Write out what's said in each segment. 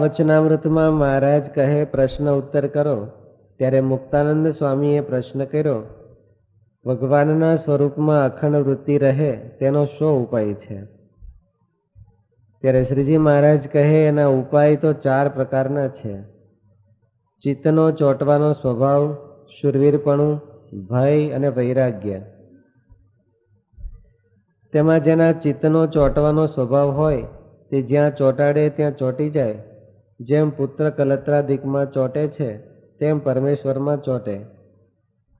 વચનામૃતમાં મહારાજ કહે, પ્રશ્ન ઉત્તર કરો. ત્યારે મુક્તાનંદ સ્વામીએ પ્રશ્ન કર્યો, ભગવાનના સ્વરૂપમાં અખંડ વૃત્તિ રહે, તેનો શો ઉપાય છે? ત્યારે શ્રીજી મહારાજ કહે, એના ઉપાય તો ચાર પ્રકારના છે. ચિત્તનો ચોંટવાનો સ્વભાવ, શુરવીરપણું, ભય અને વૈરાગ્ય. તેમાં જેના ચિત્તનો ચોંટવાનો સ્વભાવ હોય, તે જ્યાં ચોંટાડે, ત્યાં ચોંટી જાય. જેમ પુત્ર કલત્રાદિકમાં ચોંટે છે, તેમ પરમેશ્વરમાં ચોંટે.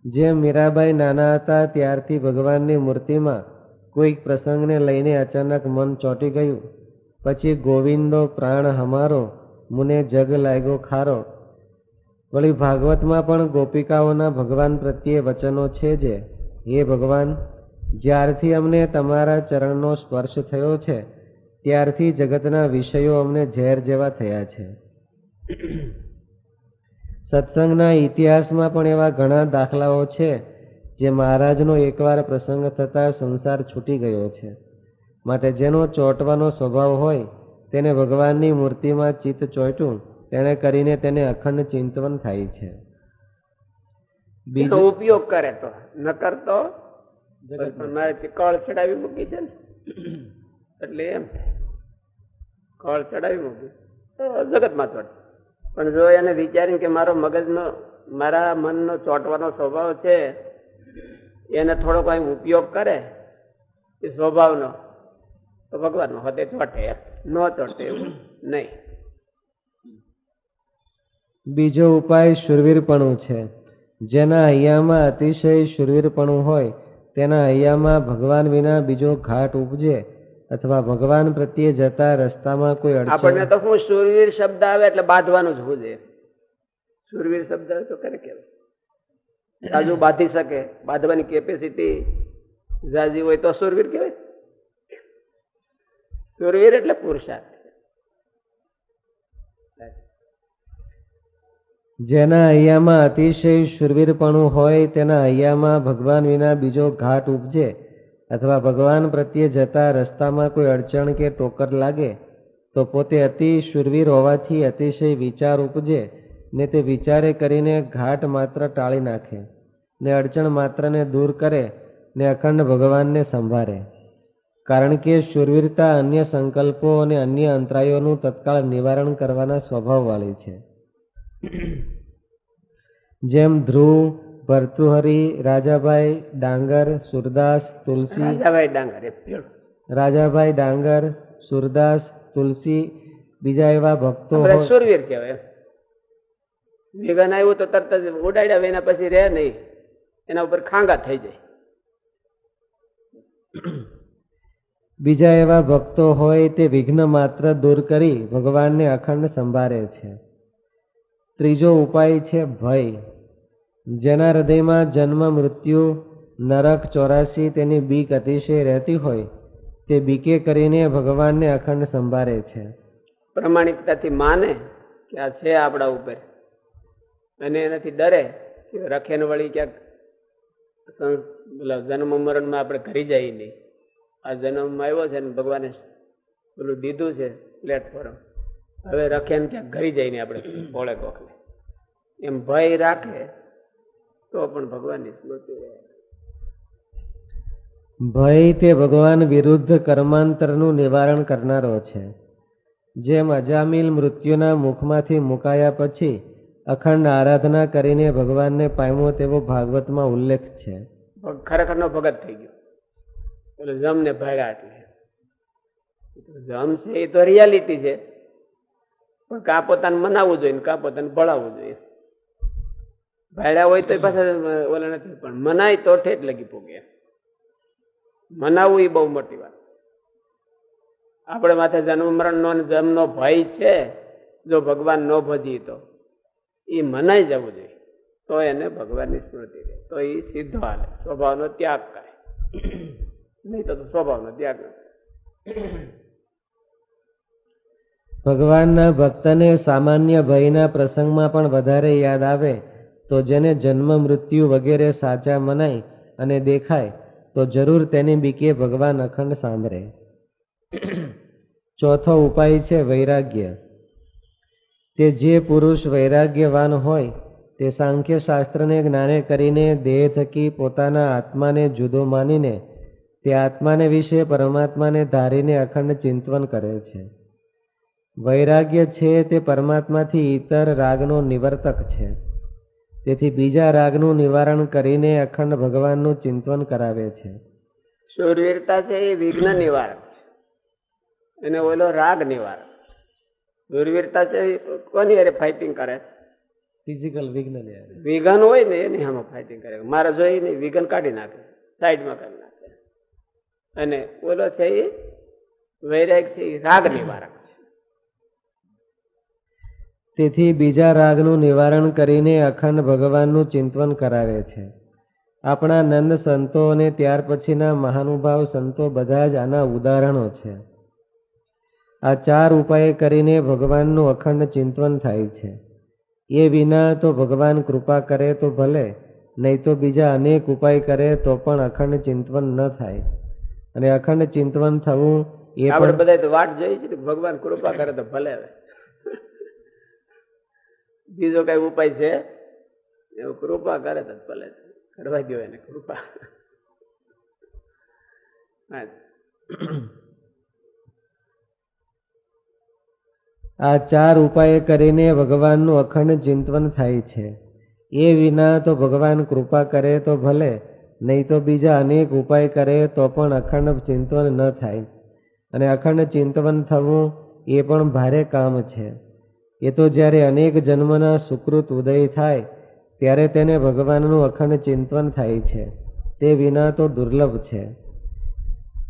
જેમ મીરાબાઈ નાના હતા, ત્યારથી ભગવાનની મૂર્તિમાં કોઈક પ્રસંગને લઈને અચાનક મન ચોંટી ગયું. પછી ગોવિંદો પ્રાણ હમારો, મુને જગ લાગ્યો ખારો. વળી ભાગવતમાં પણ ગોપિકાઓના ભગવાન પ્રત્યે વચનો છે જે, હે ભગવાન, જ્યારથી અમને તમારા ચરણનો સ્પર્શ થયો છે ત્યારથી જગતના વિષયો અમને ઝેર જેવા થયા છે. સત્સંગના ઇતિહાસમાં પણ એવા ઘણા દાખલાઓ છે જે મહારાજનો એકવાર પ્રસંગ થતાં સંસાર છૂટી ગયો છે. માટે જેનો ચોંટવાનો સ્વભાવ હોય તેને ભગવાનની મૂર્તિમાં ચિત્ત ચોંટ્યું તેણે કરીને તેને અખંડ ચિંતવન થાય છે. બીજો ઉપયોગ કરે તો. ન કરતો મારે કળ ચડાવી મૂકી છે ને. એટલે એમ. કળ ચડાવી મૂકી તો જગતમાં ચોટ પણ જો એને વિચારીને કે મારો મગજનો, મારા મનનો ચોંટવાનો સ્વભાવ છે, એને થોડો કોઈ ઉપયોગ કરે, એ સ્વભાવનો, તો ભગવાનનો હદે ચોટે ન ચોટે એવું નહીં. બીજો ઉપાય શુરવીરપણું છે. જેના હૈયામાં અતિશય શુરવીરપણું હોય, તેના હૈયામાં ભગવાન વિના બીજો ઘાટ ઉપજે. અથવા ભગવાન પ્રત્યે જતા રસ્તામાં કોઈ આપણને તો હું સુરવીર શબ્દ આવે એટલે બાંધવાનું જ હું જોઈએ સુરવીર શબ્દ આવે તો કરે કેવાય જાજુ બાંધી શકે. બાંધવાની કેપેસિટી જાજી હોય તો સુરવીર કહેવાય. સુરવીર એટલે પુરુષાર્થ. જેના અહીંયામાં અતિશય શુરવીરપણું હોય તેના અહીંયામાં ભગવાન વિના બીજો ઘાટ ઉપજે. અથવા ભગવાન પ્રત્યે જતા રસ્તામાં કોઈ અડચણ કે ટોકર લાગે, તો પોતે અતિ શુરવીર હોવાથી અતિશય વિચાર ઉપજે ને તે વિચારે કરીને ઘાટ માત્ર ટાળી નાખે ને અડચણ માત્રને દૂર કરે ને અખંડ ભગવાનને સંભાળે. કારણ કે શુરવીરતા અન્ય સંકલ્પો અને અન્ય અંતરાયોનું તત્કાળ નિવારણ કરવાના સ્વભાવવાળી છે. જેમ ધ્રુવ ભર્તૃહરી રાજાભાઈ ડાંગર સુરદાસ તુલસી. રાજાભાઈ ડાંગર રાજાભાઈ ડાંગર સુરદાસ તુલસી બીજા એવા ભક્તો સુરવીર કહેવાય વિઘન આવ્યું તો તરત જ ઉડાડ્યા એના પછી રહે નહીં. એના ઉપર ખાંગા થઈ જાય. બીજા એવા ભક્તો હોય તે વિઘ્ન માત્ર દૂર કરી ભગવાનને અખંડ સંભાળે છે. ત્રીજો ઉપાય છે ભય. જેના હૃદયમાં જન્મ, મૃત્યુ, નરક ચોરાસી તેની બીક અતિશય રહેતી હોય, તે બીકે કરીને ભગવાનને અખંડ સંભાળે છે. પ્રમાણિકતાથી માને કે આ છે આપણા ઉપર. અને એનાથી ડરે કે રખેન વળી ક્યાંક જન્મ મરણમાં આપણે કરી જાય નહીં. આ જન્મમાં આવ્યો છે ને ભગવાને પેલું દીધું છે પ્લેટફોર્મ હવે રખેન ક્યાંક ઘરી જાય નહીં આપણે ભોળે કોખલે એમ ભય રાખે તો પણ ભગવાનની સ્મૃતિ રહે. ભય તે ભગવાન વિરુદ્ધ કર્માંતરનું નિવારણ કરનારો છે. જેમ અજામિલ મૃત્યુના મુખમાંથી મુકાયા પછી અખંડ આરાધના કરીને ભગવાનને પામ્યો તેવો ભાગવતમાં ઉલ્લેખ છે. ખરેખરનો ભગત થઈ ગયો. એટલે જમને ભાગ્યા એટલે જમ છે એ તો રિયાલિટી છે. પણ કાં પોતાને મનાવવું જોઈએ કા પોતાને ભળાવવું જોઈએ. ભાડ્યા હોય તો પાછા ઓલા નથી, પણ મનાય તો ઠેઠ લગી પોગે મનાવવું એ બહુ મોટી વાત છે. આપણે માથે જન્મ મરણનો નો જન્મનો ભય છે, જો ભગવાન ન ભજી તો. એ મનાઈ જવું જોઈએ. તો એને ભગવાનની સ્મૃતિ રહે. તો એ સિદ્ધ હાલે. સ્વભાવનો ત્યાગ કરે. નહીં તો સ્વભાવનો ત્યાગ ભગવાનના ભક્તને સામાન્ય ભયના પ્રસંગમાં પણ વધારે યાદ આવે. તો જેને જન્મ મૃત્યુ વગેરે સાચા મનાય અને દેખાય, તો જરૂર તેની બીકે ભગવાન અખંડ સાંભળે. ચોથો ઉપાય છે વૈરાગ્ય. તે જે પુરુષ વૈરાગ્યવાન હોય, તે સાંખ્ય શાસ્ત્રને જ્ઞાને કરીને દેહ થકી પોતાના આત્માને જુદો માનીને, તે આત્માને વિશે પરમાત્માને ધારીને અખંડ ચિંતવન કરે છે. વૈરાગ્ય છે તે પરમાત્માથી ઇતર રાગનો નિવર્તક છે. તેથી બીજા રાગનું નિવારણ કરીને અખંડ ભગવાનનું ચિંતન કરાવે છે. શૂરવીરતા છે એ વિઘ્ન નિવારક છે. અને ઓલો રાગ નિવારક શૂરવીરતા છે કોની અરે ફાઇટિંગ કરે? ફિઝિકલ વિઘ્ન વિઘન હોય ને એની સામે ફાઇટિંગ કરે. મારે જોઈએ ને વિઘન કાઢી નાખે સાઈડમાં કરી નાખે. અને ઓલો છે એ વૈરાગ છે એ રાગ નિવારક તેથી બીજા રાગનું નિવારણ કરીને અખંડ ભગવાનનું ચિંતવન કરાવે છે. આપણા નંદ સંતો અને ત્યાર પછીના મહાનુભાવ સંતો બધા જ આના ઉદાહરણો છે. આ ચાર ઉપાય કરીને ભગવાનનું અખંડ ચિંતવન થાય છે. એ વિના તો ભગવાન કૃપા કરે તો ભલે નહીં તો બીજા અનેક ઉપાય કરે તો પણ અખંડ ચિંતવન ન થાય. અને અખંડ ચિંતવન થવું એ આપણે પણ બધા વાટ જોઈ છે ભગવાન કૃપા કરે તો ભલે બીજો કઈ ઉપાય છે? એવું કૃપા કરે તો ભલે. કરવા દો એને કૃપા. આ ચાર ઉપાય કરીને ભગવાનનું અખંડ ચિંતવન થાય છે. એ વિના તો ભગવાન કૃપા કરે તો ભલે, નહીં તો બીજા અનેક ઉપાય કરે તો પણ અખંડ ચિંતવન ન થાય. અને અખંડ ચિંતવન થવું એ પણ ભારે કામ છે. એ તો જ્યારે અનેક જન્મના સુકૃત ઉદય થાય, ત્યારે તેને ભગવાનનું અખંડ ચિંતન થાય છે. તે વિના તો દુર્લભ છે.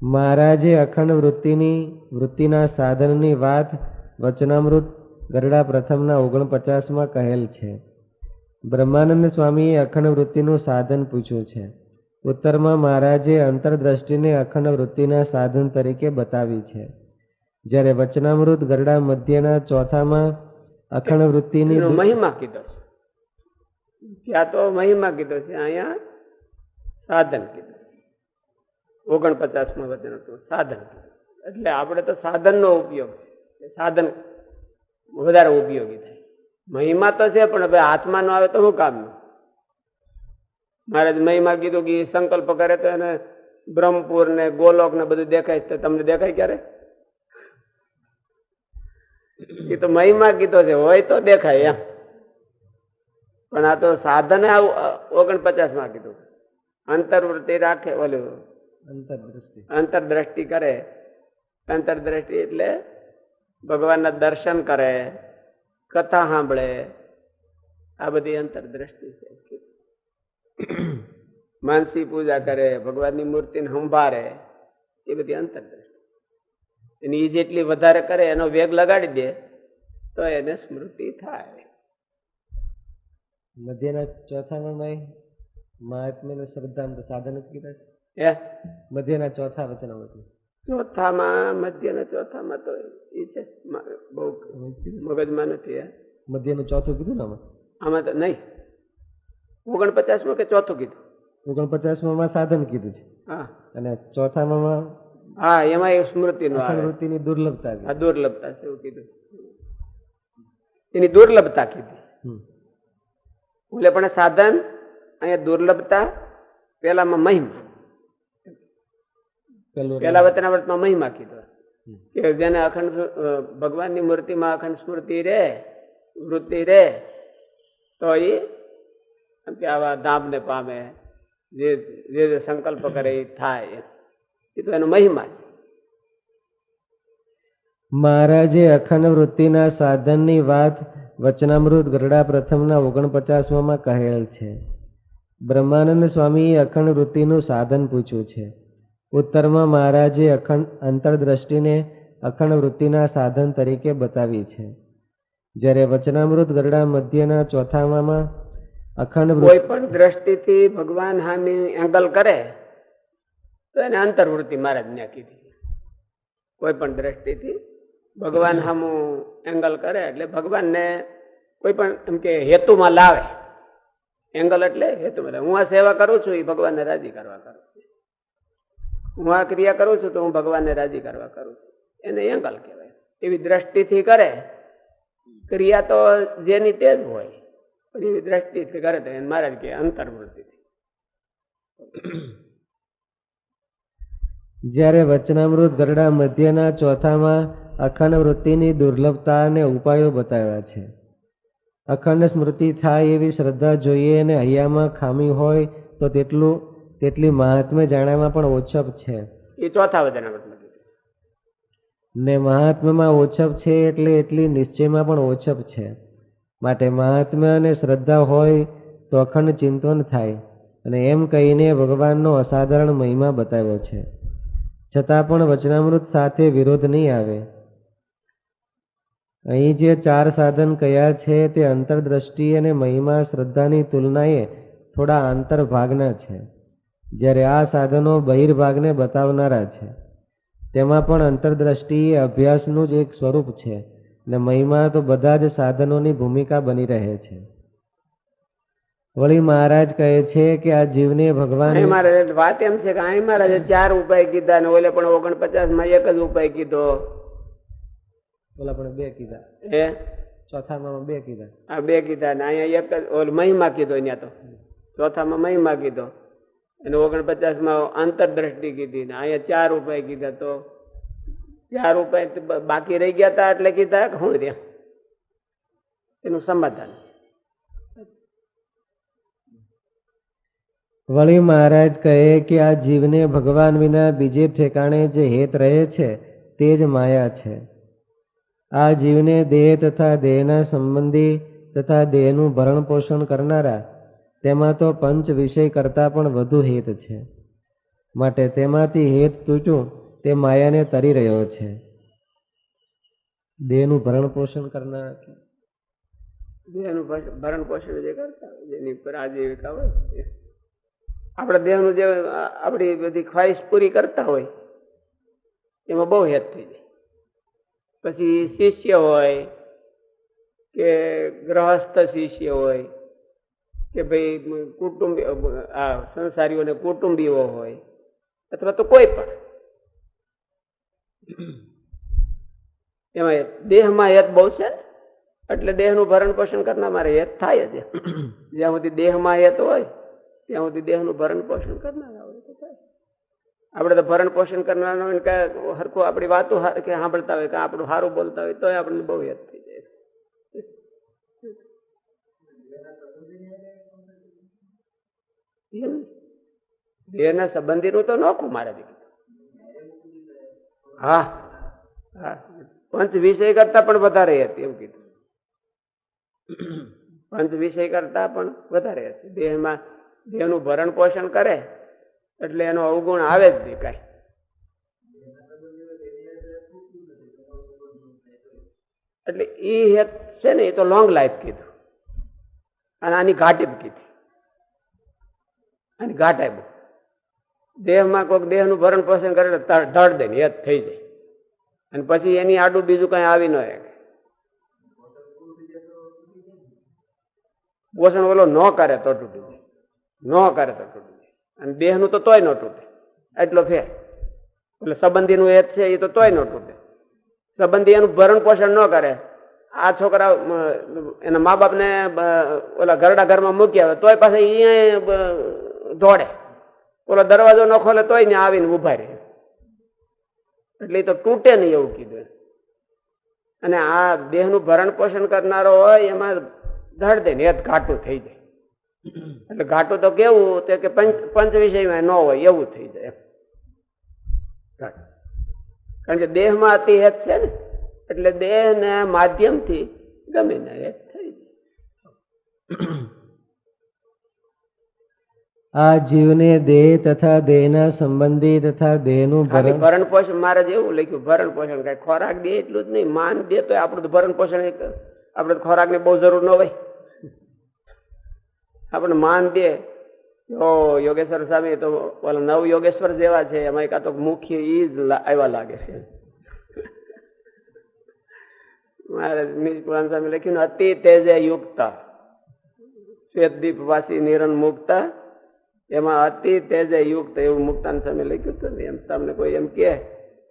મહારાજે અખંડ વૃત્તિની, વૃત્તિના સાધનની વાત વચનામૃત ગરડા પ્રથમના ઓગણપચાસમાં કહેલ છે. બ્રહ્માનંદ સ્વામીએ અખંડ વૃત્તિનું સાધન પૂછ્યું છે. ઉત્તરમાં મહારાજે અંતરદ્રષ્ટિને અખંડ વૃત્તિના સાધન તરીકે બતાવી છે. જ્યારે વચનામૃત ગરડા મધ્યના ચોથામાં અખંડ વૃત્તિની મહિમા કીધો છે. ત્યાં તો મહિમા કીધો છે અહીંયા સાધન કીધું ઓગણપચાસમાં વચન હતું સાધન એટલે આપણે તો સાધનનો ઉપયોગ છે. સાધન વધારે ઉપયોગી થાય. મહિમા તો છે પણ હવે હાથમાં ન આવે તો શું કામનું? મહારાજ મહિમા કીધું કે સંકલ્પ કરે તો એને બ્રહ્મપુર ને ગોલોક ને બધું દેખાય તો તમને દેખાય ક્યારે? એ તો મહિમા કીધો છે હોય તો દેખાય એમ. પણ આ તો સાધન ઓગણપચાસમાં કીધું. અંતરવૃત્તિ રાખે ઓલું અંતરદ્રષ્ટિ. અંતરદ્રષ્ટિ કરે. અંતરદ્રષ્ટિ એટલે ભગવાનના દર્શન કરે કથા સાંભળે. આ બધી અંતરદ્રષ્ટિ છે. માનસી પૂજા કરે ભગવાનની મૂર્તિને સંભાળે. એ બધી અંતરદ્રષ્ટિ. એની એ જેટલી વધારે કરે એનો વેગ લગાડી દે તો એને સ્મૃતિ થાય. મધ્યના ચોથામાં મેં મહાત્મ્ય શ્રદ્ધા તો સાધન જ કીધા છે. એ મધ્યના ચોથા વચનામૃતમાં ચોથામાં મધ્યના ચોથામાં તો એ છે. બહુ મગજમાં નથી એ મધ્યનું ચોથું કીધું ને આમાં? આમાં તો નહીં. ઓગણપચાસમાં કે ચોથું કીધું? ઓગણપચાસમાં માં સાધન કીધું છે. હા. અને ચોથામાં હા એમાં એ સ્મૃતિનું અખંડ આવે. ની દુર્લભતા આ દુર્લભતા છે એવું કીધું. એની દુર્લભતા કીધી. છે પણ સાધન અહીંયા દુર્લભતા પેલામાં મહિમા. પેલા પેલા વચનાવર્તમાં મહિમા કીધો. કે જેને અખંડ ભગવાનની મૂર્તિમાં અખંડ સ્મૃતિ રે વૃત્તિ રે તો એ આવા ધામને પામે જે જે સંકલ્પ કરે એ થાય એ તો એનો મહિમા છે. મહારાજે અખંડ વૃત્તિના સાધનની વાત વચનામૃત ગરડા પ્રથમના ઓગણપચાસમાં કહેલ છે. બ્રહ્માનંદ સ્વામીએ અખંડ વૃત્તિનું સાધન પૂછ્યું છે. ઉત્તરમાં મહારાજે અખંડ અંતરદ્રષ્ટિને અખંડ વૃત્તિના સાધન તરીકે બતાવી છે. જ્યારે વચનામૃત ગરડા મધ્યના ચોથામાં અખંડ કોઈ પણ દ્રષ્ટિથી ભગવાન હામી એંગલ કરે તો એને અંતર્વૃત્તિ મહારાજ ને કીધી. કોઈ પણ દ્રષ્ટિથી ભગવાન હામું એંગલ કરે એટલે ભગવાનને કોઈ પણ એમ કે હેતુમાં લાવે. એંગલ એટલે હેતુમાં લાવે. હું આ સેવા કરું છું, એ ભગવાનને રાજી કરવા કરું છું. હું આ ક્રિયા કરું છું, તો હું ભગવાનને રાજી કરવા કરું છું. એને એંગલ કહેવાય. એવી દ્રષ્ટિથી કરે. ક્રિયા તો જેની તે જ હોય, પણ એવી દ્રષ્ટિથી કરે તો એને મહારાજ કે અંતર્વૃત્તિ. જ્યારે વચનામૃત ગરડા મધ્યના ચોથામાં અખંડ વૃત્તિની દુર્લભતા અને ઉપાયો બતાવ્યા છે. અખંડ સ્મૃતિ થાય એવી શ્રદ્ધા જોઈએ અને હૈયામાં ખામી હોય તો તેટલું તેટલી મહાત્મ્ય જાણવામાં પણ ઓછપ છે. એ ચોથા વચનામૃતમાં ને મહાત્મ્યમાં ઓછપ છે એટલે એટલી નિશ્ચયમાં પણ ઓછપ છે. માટે મહાત્મ્ય અને શ્રદ્ધા હોય તો અખંડ ચિંતન થાય અને એમ કહીને ભગવાનનો અસાધારણ મહિમા બતાવ્યો છે. છતાં પણ વચનામૃત સાથે વિરોધ નહીં આવે. અહીં જે ચાર સાધન કયા છે તે અંતરદ્રષ્ટિ અને મહિમા શ્રદ્ધાની તુલનાએ થોડા આંતરભાગના છે, જ્યારે આ સાધનો બહિર્ભાગને બતાવનારા છે. તેમાં પણ અંતરદ્રષ્ટિ અભ્યાસનું જ એક સ્વરૂપ છે, ને મહિમા તો બધા જ સાધનોની ભૂમિકા બની રહે છે. વળી મહારાજ કહે છે કે આ જીવને ભગવાન મહારાજ વાત એમ છે કે અહીં મહારાજે ચાર ઉપાય કીધા ને ઓલે પણ ઓગણપચાસમાં એક જ ઉપાય કીધો. ઓલા પણ બે કીધા. હે? ચોથામાં બે કીધા. આ બે કીધા ને અહીંયા એક જ ઓલ મહિમા કીધો અહીંયા તો. ચોથામાં મહિમા કીધો. અને ઓગણપચાસમાં આંતરદ્રષ્ટિ કીધી ને અહીંયા ચાર ઉપાય કીધા તો. ચાર ઉપાય બાકી રહી ગયા હતા એટલે કીધા કે હું રહ્યા? એનું સમાધાન વળી મહારાજ કહે કે આ જીવને ભગવાન વિના બીજે ઠેકાણે જે હેત રહે છે, તે જ માયા છે. આ જીવને દેહ તથા દેહના સંબંધી તથા દેહનું ભરણ પોષણ કરનારા, તેમાં તો પંચ વિષય કરતાં પણ વધુ હેત છે. માટે તેમાંથી હેત તૂટ્યું, તે માયાને તરી રહ્યો છે. દેહનું ભરણ પોષણ કરનાર દેહનું ભરણ પોષણ જે કરતા જેની પર આજીવિકા હોય. આપણા દેહનું જે આપણી બધી ખ્વાહિશ પૂરી કરતા હોય, એમાં બહુ હેત થઈ જાય. પછી શિષ્ય હોય કે ગ્રહસ્થ શિષ્ય હોય કે ભાઈ કુટુંબી આ સંસારીઓને કુટુંબીઓ હોય, અથવા તો કોઈ પણ. એમાં દેહમાં હેત બહુ છે એટલે દેહનું ભરણ પોષણ કરનાર મારે હેત થાય જ્યાં સુધી દેહમાં હેત હોય ત્યાં સુધી દેહનું ભરણ પોષણ કરનાર હોય તો થાય. આપણે તો ભરણ પોષણ કરનાર હોય કે હરખું આપણી વાતો કે સાંભળતા હોય, કે આપણું સારું બોલતા હોય, તોય આપણને બહુ યાદ થઈ જાય. દેહના સંબંધીનું તો નોખું મારે દીકરી. હા હા. પંચ વિષય કરતા પણ વધારે હતી એવું કીધું. પંચ વિષય કરતા પણ વધારે હતી. દેહમાં દેહનું ભરણ પોષણ કરે, એટલે એનો અવગુણ આવે જ નહીં કાંઈ. એટલે એ હેત છે ને એ તો લોંગ લાઈફ કીધું. અને આની ઘાટી કીધી. આની ઘાટ આપ્યું. દેહમાં કોઈક દેહનું ભરણ પોષણ કરે એટલે ધડ દે હેત થઈ જાય. અને પછી એની આડું બીજું કઈ આવી ન શકે પોષણ ઓલો ન કરે તો તૂટી ન કરે તો તૂટી. અને દેહનું તો તોય ન તૂટે. એટલો ફેર. એટલે સંબંધીનું એ છે એ તો તોય ન તૂટે. સંબંધી એનું ભરણ પોષણ ન કરે. આ છોકરા એના મા બાપને ઓલા ઘરડા ઘરમાં મૂકી આવે તોય પાસે અહીંયા દોડે. ઓલો દરવાજો ન ખોલે તોય ને આવીને ઊભા રહે. એટલે એ તો તૂટે નહીં એવું કીધું અને આ દેહનું ભરણ પોષણ કરનારો હોય એમાં ધડ દે ને એ ઘાટું થઈ જાય. એટલે ઘાટું તો કેવું તે કે પંચ પંચ વિષયમાં ન હોય એવું થઈ જાય. કારણ કે દેહમાં અતિ હેત છે ને એટલે દેહને માધ્યમથી ગમે ને હેત થઈ જાય. આ જીવને દેહ તથા દેહના સંબંધી તથા દેહનું ભરણ. પોષણ મારે જેવું લખ્યું ભરણ પોષણ કઈ ખોરાક દે એટલું જ નહીં. માન દે તો આપણું તો ભરણ પોષણ આપણે ખોરાકની બહુ જરૂર ન હોય. આપણે માન દે. ઓ યોગેશ્વર સ્વામી તો ઓલા નવ યોગેશ્વર જેવા છે એમાં કાં તો મુખ્ય ઈ જ આવ્યા લાગે છે. મારે નિષ્કુળાન સ્વામી લખ્યું ને, અતિ તેજે યુક્ત. શ્વેતદીપ વાસી નિરન મુક્ત. એમાં અતિ તેજે યુક્ત એવું મુક્તાન સ્વામી લખ્યું હતું ને, એમ તમને કોઈ એમ કે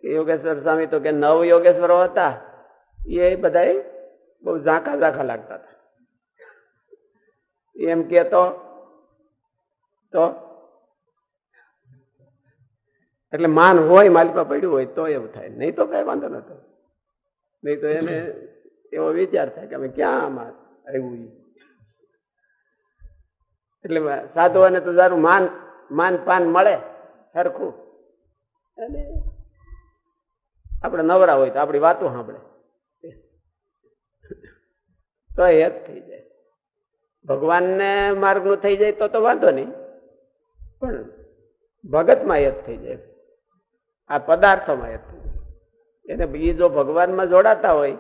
યોગેશ્વર સ્વામી તો કે નવ યોગેશ્વરો હતા. એ બધા બહુ ઝાંખા ઝાંખા લાગતા હતા. એમ કેતો તો એટલે માન હોય, માલિકા પડ્યું હોય, તો એવું થાય. નહીં તો કઈ વાંધો નતો નહીં તો એને એવો વિચાર થાય કે અમે ક્યાં આમાં આવ્યું. એટલે સાધુઓને તો તારું માન માન પાન મળે, સરખું. અને આપણે નવરા હોય તો આપણી વાતો સાંભળે. તો જ થઈ જાય. ભગવાનને માર્ગનું થઈ જાય તો તો વાંધો નહીં. પણ ભગતમાં એ થઈ જાય. આ પદાર્થોમાં જ થઈ જાય. એને એ જો ભગવાનમાં જોડાતા હોય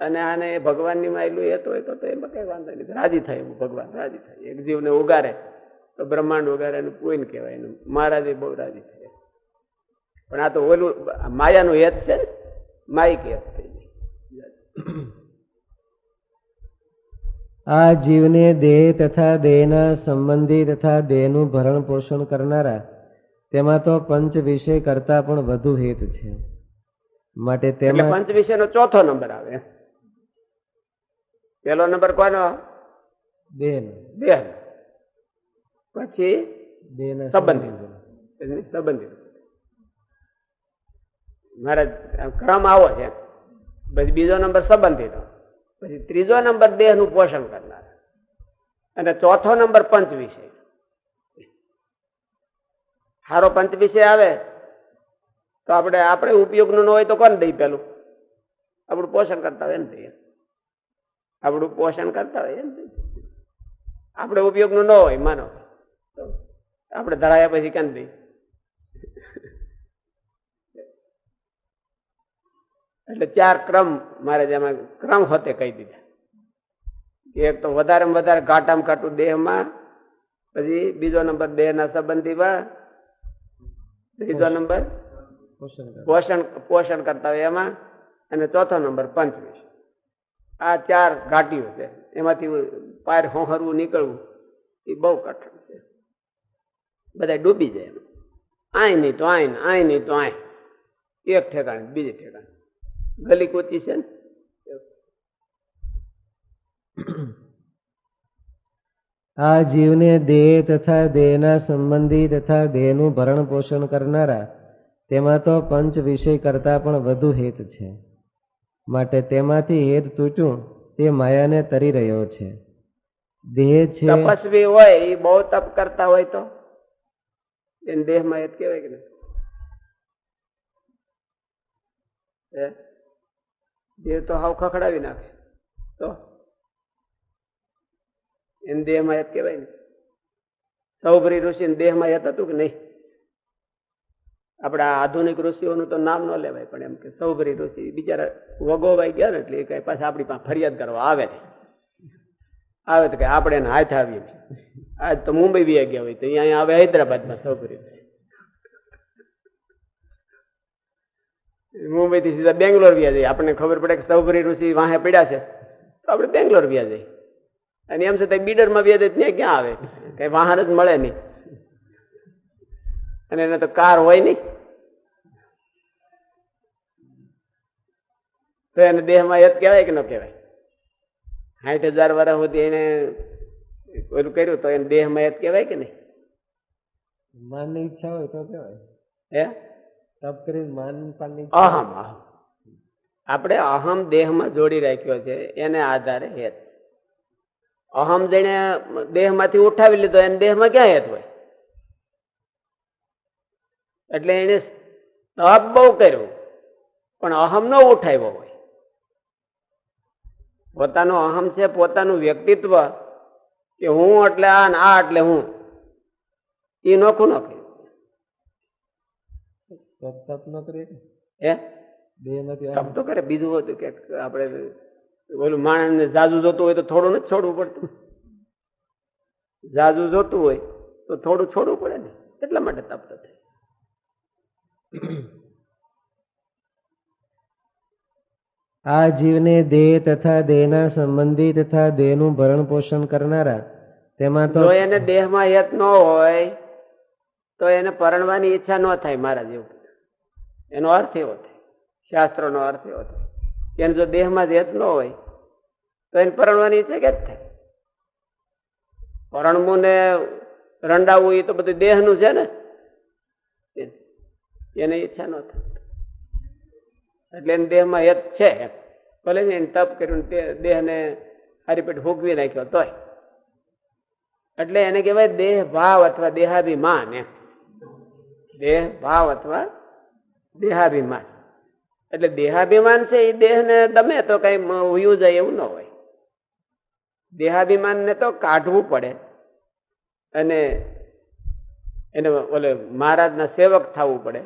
અને આને ભગવાનની માયલું એ હોય તો એમાં કઈ વાંધો નહીં. રાજી થાય એવું ભગવાન, રાજી થાય. એક જીવને ઉગારે તો બ્રહ્માંડ ઉગારે એનું પૂન કહેવાય એનું. મહારાજે બહુ રાજી થાય. પણ આ તો ઓલું માયાનું હેત છે માયિક હેત થઈ જાય. આ જીવને દેહ તથા દેહના સંબંધી તથા દેહનું ભરણ પોષણ કરનારા તેમાં તો પંચ વિષય કરતા પણ વધુ હેત છે. માટે તેમાં પંચ વિષયનો ચોથો નંબર આવે. પેલો નંબર કોનો? દેહ દેહ પછી દેહના સંબંધિત સંબંધી. સંબંધિત મારા ક્રમ આવો છે. પછી બીજો નંબર સંબંધિત પછી ત્રીજો નંબર દેહનું પોષણ કરનાર. અને ચોથો નંબર પંચ વિષય. હારો પંચ વિષય આવે, તો આપણે આપણે ઉપયોગનું ન હોય તો કોને દઈ પેલું? આપણું પોષણ કરતા હોય એને દઈએ આપણું પોષણ કરતા હોય એમ આપણે ઉપયોગનું ન હોય, માનો. આપણે ધરાયા પછી કેમ દઈ એટલે ચાર ક્રમ મારે જેમાં ક્રમ હોતે કહી દીધા. એક તો વધારે વધારે ઘાટામાં ઘાટું દેહમાં પછી બીજો નંબર દેહના સંબંધીમાં ત્રીજો નંબર પોષણ પોષણ કરતા હોય એમાં અને ચોથો નંબર પંચવીસ આ ચાર ઘાટીઓ છે. એમાંથી પાર હોહરવું નીકળવું એ બહુ કઠણ છે. બધા ડૂબી જાય એમાં. આય નહીં તો આય આય નહીં તો આય. એક ઠેકાણે બીજે ઠેકાણે. ગલી કોચી છે ને? આ જીવને દેહ તથા દેહના સંબંધી તથા દેહનું ભરણ પોષણ કરનારા તેમાં તો પંચ વિષય કરતા પણ વધુ હેત છે. માટે તેમાંથી હેત તૂટ્યું તે માયાને તરી રહ્યો છે. દેહ છે તપસ્વી હોય એ બહુ તપ કરતા હોય તો? દેહમાં હેત કહેવાય કે? દેહ તો હાવ ખખડાવી નાખે. તો? એને દેહમાં યાદ કહેવાય ને. સૌભરી ઋષિ દેહમાં યાદ હતું કે નહીં? આપણા આધુનિક ઋષિઓનું તો નામ ન લેવાય, પણ એમ કે સૌભરી ઋષિ બિચારા વગોવાઈ ગયા ને એટલે એ કઈ પાછા આપણી પાસે ફરિયાદ કરવા આવે નહીં. આવે તો કે આપણે એને હાથ આવીએ આજ તો મુંબઈ બી ગયા હોય, તો અહીંયા આવે હૈદરાબાદમાં સૌભરી ઋષિ. મુંબઈ થી સીધા બેંગ્લોર વ્યા જઈએ આપણને ખબર પડે કે સૌભરી ઋષિ વાહે પડ્યા છે. તો આપણે બેંગ્લોર વ્યા જઈએ. અને એમ છતાં બીડરમાં વ્યા જઈએ ત્યાં ક્યાં આવે? કંઈ વાહન જ મળે નહીં. અને એને તો કાર હોય નહીં. તો એને દેહમાં જ કહેવાય કે ન કહેવાય? સાઠ હજાર વર્ષ સુધી એને ઓલું કર્યું તો એને દેહમાં જ કહેવાય કે નહીં? મનની ઈચ્છા હોય તો કહેવાય. હે? તપ કરીને માન પાનની અહમ અહમ. આપણે અહમ દેહમાં જોડી રાખ્યો છે, એને આધારે હેત. અહમ જેને દેહમાંથી ઉઠાવી લીધો, એને દેહમાં ક્યાં હેત હોય? એટલે એને તપ બહુ કર્યું, પણ અહમ ન ઉઠાવ્યો હોય. પોતાનું અહમ છે, પોતાનું વ્યક્તિત્વ, કે હું એટલે આ ને આ એટલે હું એ નોખું ન કર્યું તપ તપ ન કરે? હે? દેહ નથી તપ તો કરે. બીજું હતું કે આપણે ઓલું માણસને જાજુ જોતું હોય તો થોડું નથી છોડવું પડતું. જાજુ જોતું હોય તો થોડું છોડવું પડે ને. એટલા માટે તપ તો થાય. આ જીવને દેહ તથા દેહના સંબંધી તથા દેહનું ભરણ પોષણ કરનારા તેમાં તો જો એને દેહમાં યત ન હોય તો એને પરણવાની ઈચ્છા ન થાય મારા જેવું. એનો અર્થ એવો થાય. શાસ્ત્રોનો અર્થ એવો થાય. કે એને જો દેહમાં હેત ન હોય, તો એને પરણવાની ઈચ્છા કે જ થાય? પરણવું ને રંડાવવું એ તો બધું દેહનું છે ને? એને ઈચ્છા ન થાય. એટલે એને દેહમાં હેત છે. ભલે ને એને તપ કર્યું તે દેહને હારીપેટ ભોગવી નાખ્યો તોય. એટલે એને કહેવાય દેહ ભાવ અથવા દેહાભિમાન એમ. દેહ ભાવ અથવા દેહાભિમાન. એટલે દેહાભિમાન છે એ દેહને દમે તો કઈ ઉયું જાય એવું ન હોય. દેહાભિમાનને તો કાઢવું પડે. અને એને ઓલે મહારાજના સેવક થવું પડે.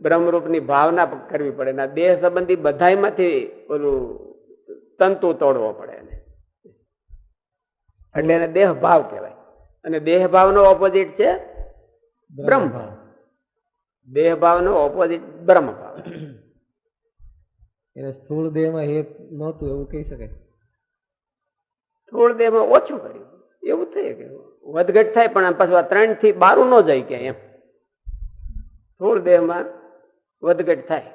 બ્રહ્મરૂપની ભાવના કરવી પડે. ને દેહ સંબંધી બધાયમાંથી ઓલું તંતુ તોડવો પડે એને. એટલે એને દેહ ભાવ કહેવાય. અને દેહ ભાવનો ઓપોઝિટ છે બ્રહ્મ ભાવ દેહ ભાવનો ઓપોઝિટ બ્રહ્મ ભાવ એને સ્થૂળ દેહમાં હેત નહોતું એવું કહી શકાય. સ્થૂળ દેહમાં ઓછું કર્યું. એવું થઈ કે વધઘટ થાય પણ પાછું આ ત્રણથી બારું ન જાય કે એમ. થોડ દેહમાં વધઘટ થાય.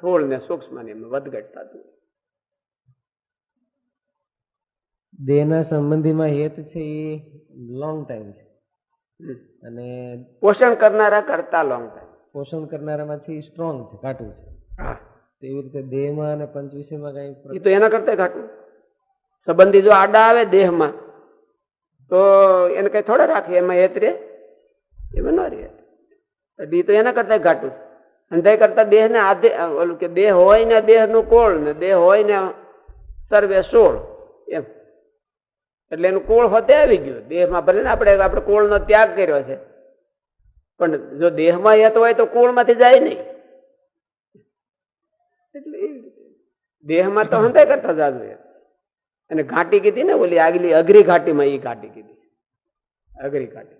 થોળ ને સૂક્ષ્મ ને એમાં વધઘટ થતું દેહના સંબંધીમાં હેત છે એ લોંગ ટાઈમ છે. અને પોષણ કરનારા કરતા લોંગ ટાઈમ પોષણ કરનારામાં છે એ સ્ટ્રોંગ છે કાટું છે. હા. તો એવી રીતે દેહમાં અને પંચ વિષયમાં કઈ એ તો એના કરતા ઘાટું સંબંધી જો આડા આવે દેહમાં તો એને કઈ થોડા રાખે એમાં હેત રે એમાં ન રે એટલે તો એના કરતા ઘાટું અને તે કરતા દેહને આધે ઓલું કે દેહ હોય ને દેહનું કોળ ને દેહ હોય ને સર્વે સોળ એમ. એટલે એનું કોળ હોતે આવી ગયું. દેહમાં ભલે ને આપણે આપણે કોળનો ત્યાગ કર્યો છે. પણ જો દેહમાં યત હોય તો કોળમાંથી જાય નહીં? એટલે દેહમાં તો હંતે કરતા જાજુ અને ઘાટી કીધી ને ઓલી આગલી અઘરી ઘાટીમાં એ ઘાટી કીધી. અઘરી ઘાટી.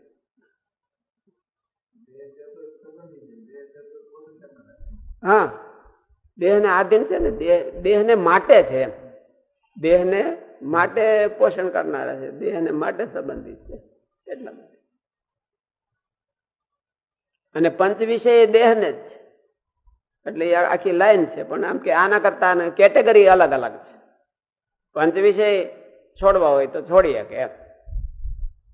હા. દેહને આધીન છે ને, દેહ, દેહને માટે છે એમ. દેહને માટે પોષણ કરનારા છે. દેહને માટે સંબંધિત છે. એટલા માટે. અને પંચ વિષય એ દેહને જ છે. એટલે એ આખી લાઈન છે, પણ આમ કે આના કરતા કેટેગરી અલગ અલગ છે. પંચ વિષય છોડવા હોય તો છોડી શકે એમ.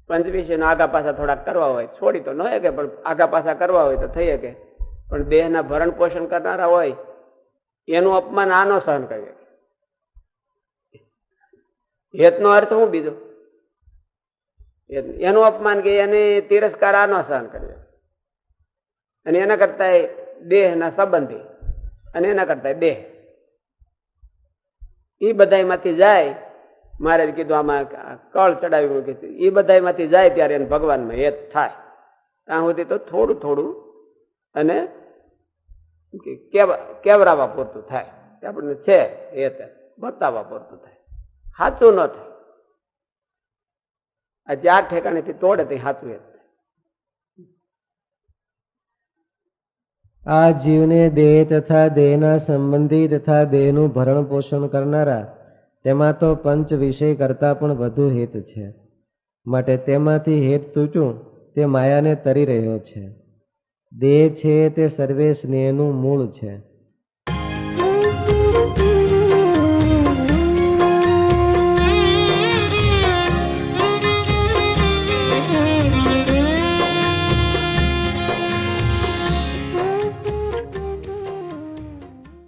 પંચ વિષયનો આગા પાછા થોડાક કરવા હોય, છોડી તો ન શકે, પણ આગા પાછા કરવા હોય તો થઈ શકે. પણ દેહના ભરણ પોષણ કરનારા હોય, એનું અપમાન આનો સહન કરી શકે. હેતનો અર્થ શું બીજો? એનું- અપમાન કે એને તિરસ્કાર આનો સહન કરી શકે. અને એના કરતા દેહના સંબંધી અને એના કરતા દેહ. એ બધાયમાંથી જાય મારે કીધું આમાં કળ ચડાવ્યું કીધું એ બધાયમાંથી જાય ત્યારે એને ભગવાનમાં હેત થાય. ત્યાં સુધી તો થોડું થોડું અને કેવરાવા પૂરતું થાય. આપણને છે હેત બતાવવા પૂરતું થાય. સાચું ન થાય. આ ચાર ઠેકાણેથી તોડે તે સાચું હેત. આ જીવને દેહ તથા દેહના સંબંધી તથા દેહનું ભરણ પોષણ કરનારા, તેમાં તો પંચ વિષય કરતાં પણ વધુ હેત છે. માટે તેમાંથી હેત તૂટ્યું, તે માયાને તરી રહ્યો છે. દેહ છે તે સર્વે સ્નેહનું મૂળ છે.